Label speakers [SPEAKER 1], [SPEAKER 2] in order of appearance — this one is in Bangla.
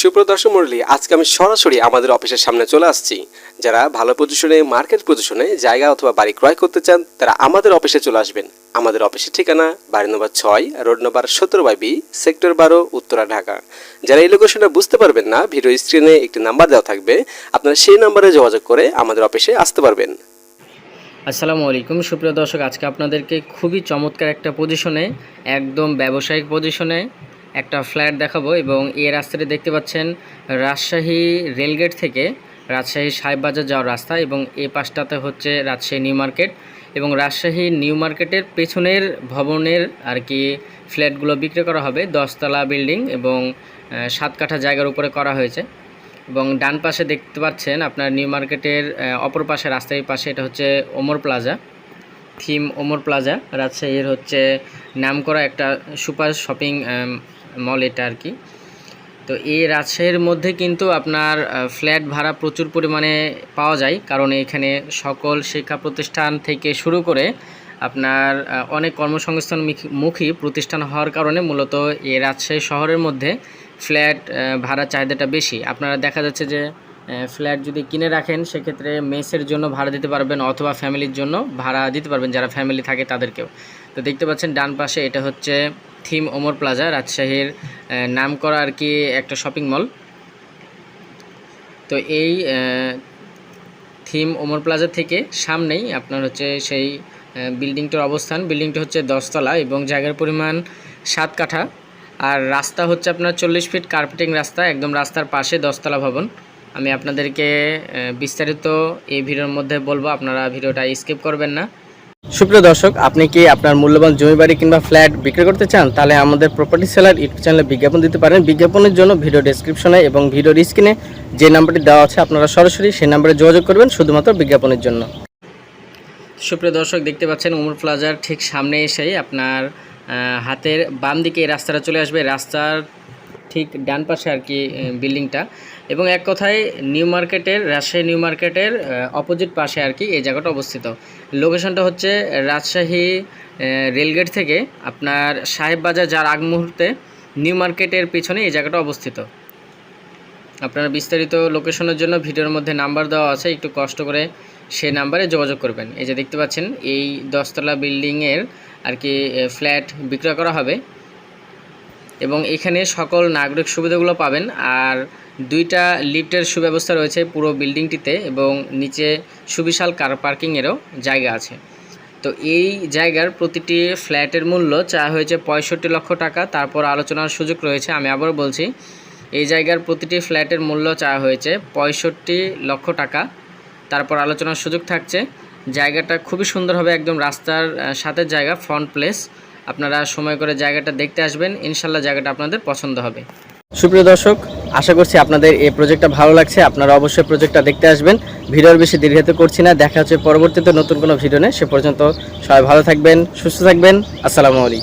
[SPEAKER 1] সুপ্রদর্শক মণ্ডলী, আজকে আমি সরাসরি আমাদের অফিসের সামনে চলে আসছি। যারা ভালো পজিশনে মার্কেট পজিশনে জায়গা অথবা বাড়ি ক্রয় করতে চান, তারা আমাদের অফিসে চলে আসবেন। আমাদের অফিসের ঠিকানা বাড়ি নম্বর ছয়, রোড নম্বর সতেরো বাই বি, সেক্টর বারো, উত্তরা, ঢাকা। যারা এই লোকেশনটা বুঝতে পারবেন না, ভিডিও স্ক্রিনে একটি নাম্বার দেওয়া থাকবে। আপনারা সেই নাম্বারে যোগাযোগ করে আমাদের অফিসে আসতে পারবেন।
[SPEAKER 2] আসসালামু আলাইকুম, সুপ্রিয় দর্শক, আজকে আপনাদেরকে খুবই চমৎকার একটা পজিশনে একদম ব্যবসায়িক পজিশনে একটা ফ্ল্যাট দেখাবো এবং এই রাস্তাটি দেখতে পাচ্ছেন রাজশাহী রেলগেট থেকে রাজশাহী সাহেববাজার যাওয়ার রাস্তা এবং এই পাশটাতে হচ্ছে রাজশাহী নিউ মার্কেট এবং রাজশাহী নিউ মার্কেটের পেছনের ভবনের আর কি ফ্ল্যাটগুলো বিক্রি করা হবে, দশতলা বিল্ডিং এবং সাত কাঠা জায়গার উপরে করা হয়েছে এবং ডান পাশে দেখতে পাচ্ছেন আপনার নিউ মার্কেটের অপর পাশে রাস্তার পাশে এটা হচ্ছে Omar plaza. Theme Omar plaza. রাজশাহীর হচ্ছে নামকরা একটা সুপার শপিং মল এটা আর কি। তো এই রাজশাহীর মধ্যে কিন্তু আপনার ফ্ল্যাট ভাড়া প্রচুর পরিমাণে পাওয়া যায়। কারণ এখানে সকল শিক্ষা প্রতিষ্ঠান থেকে শুরু করে আপনার অনেক কর্মসংস্থান মুখী- প্রতিষ্ঠান হওয়ার কারণে মূলত এই রাজশাহী শহরের মধ্যে ফ্ল্যাট ভাড়া চাহিদাটা বেশি। আপনারা দেখা যাচ্ছে যে ফ্ল্যাট যদি কিনে রাখেন সেক্ষেত্রে মেসের জন্য ভাড়া দিতে পারবেন অথবা ফ্যামিলির জন্য ভাড়া দিতে পারবেন যারা ফ্যামিলি থাকে তাদেরকেও। তো দেখতে পাচ্ছেন ডান পাশে এটা হচ্ছে থিম ওমর প্লাজা রাজশাহীর আহ, নামকরা আর কি একটা শপিং মল। তো এই থিম ওমর প্লাজা থেকে সামনেই আপনার হচ্ছে সেই বিল্ডিংটার অবস্থান। বিল্ডিংটা হচ্ছে দশতলা এবং জায়গার পরিমাণ সাত কাঠা। আর রাস্তা হচ্ছে আপনার চল্লিশ ফিট কার্পেটিং রাস্তা একদম রাস্তার পাশে দশতলা ভবন। আমি আপনাদেরকে বিস্তারিত এই ভিডিওর মধ্যে বলব আপনারা ভিডিওটা স্কিপ করবেন না। সুপ্রিয় দর্শক আপনি কি আপনার মূল্যবান জমি বাড়ি কিংবা ফ্ল্যাট বিক্রি করতে চান? তাহলে আমাদের প্রপার্টি সেলার ইউটিউব চ্যানেলে বিজ্ঞাপন দিতে পারেন। বিজ্ঞাপনের জন্য ভিডিও ডেসক্রিপশনে এবং ভিডিওর স্ক্রিনে যে নাম্বারটি দেওয়া আছে আপনারা সরাসরি সেই নাম্বারে যোগাযোগ করবেন শুধুমাত্র বিজ্ঞাপনের জন্য। সুপ্রিয় দর্শক দেখতে পাচ্ছেন উমর প্লাজার ঠিক সামনে এসেই আপনার হাতের বাম দিকে এই রাস্তাটা চলে আসবে। রাস্তার ঠিক ডান পাশে আর কি বিল্ডিংটা। এবং এক কথায় নিউ মার্কেটের, রাজশাহী নিউ মার্কেটের অপোজিট পাশে আর কি এই জায়গাটা অবস্থিত। লোকেশনটা হচ্ছে রাজশাহী রেলগেট থেকে আপনার সাহেববাজার যার আগ মুহূর্তে নিউ মার্কেটের পিছনে এই জায়গাটা অবস্থিত। আপনারা বিস্তারিত লোকেশনের জন্য ভিডিওর মধ্যে নাম্বার দেওয়া আছে, একটু কষ্ট করে সেই নাম্বারে যোগাযোগ করবেন। এই যে দেখতে পাচ্ছেন, এই দশতলা বিল্ডিংয়ের আর কি ফ্ল্যাট বিক্রয় করা হবে। এবং এখানে সকল নাগরিক সুবিধাগুলো পাবেন। আর দুইটা লিফটের সুব্যবস্থা রয়েছে পুরো বিল্ডিংটিতে এবং নিচে সুবিশাল কার পার্কিংয়েরও জায়গা আছে। তো এই জায়গার প্রতিটি ফ্ল্যাটের মূল্য চা হয়েছে পঁয়ষট্টি লক্ষ টাকা। তারপর আলোচনার সুযোগ রয়েছে, আমি আবার বলছি, এই জায়গার প্রতিটি ফ্ল্যাটের মূল্য চা হয়েছে পঁয়ষট্টি লক্ষ টাকা। তারপর আলোচনার সুযোগ থাকছে, জায়গাটা খুবই সুন্দর হবে একদম রাস্তার সাথে জায়গা ফ্রন্ট প্লেস আপনারা সময় করে জায়গাটা দেখতে আসবেন। ইনশাল্লাহ জায়গাটা আপনাদের পছন্দ হবে। সুপ্রিয় দর্শক, আশা করছি আপনাদের এই প্রজেক্টটা ভালো লাগছে। আপনারা অবশ্যই প্রজেক্টটা দেখতে আসবেন। ভিডিওর বেশি দীর্ঘায়িত করছি না। দেখা হচ্ছে পরবর্তীতে নতুন কোনো ভিডিও নেই সে পর্যন্ত সবাই ভালো থাকবেন, সুস্থ থাকবেন। আসসালামু আলাইকুম।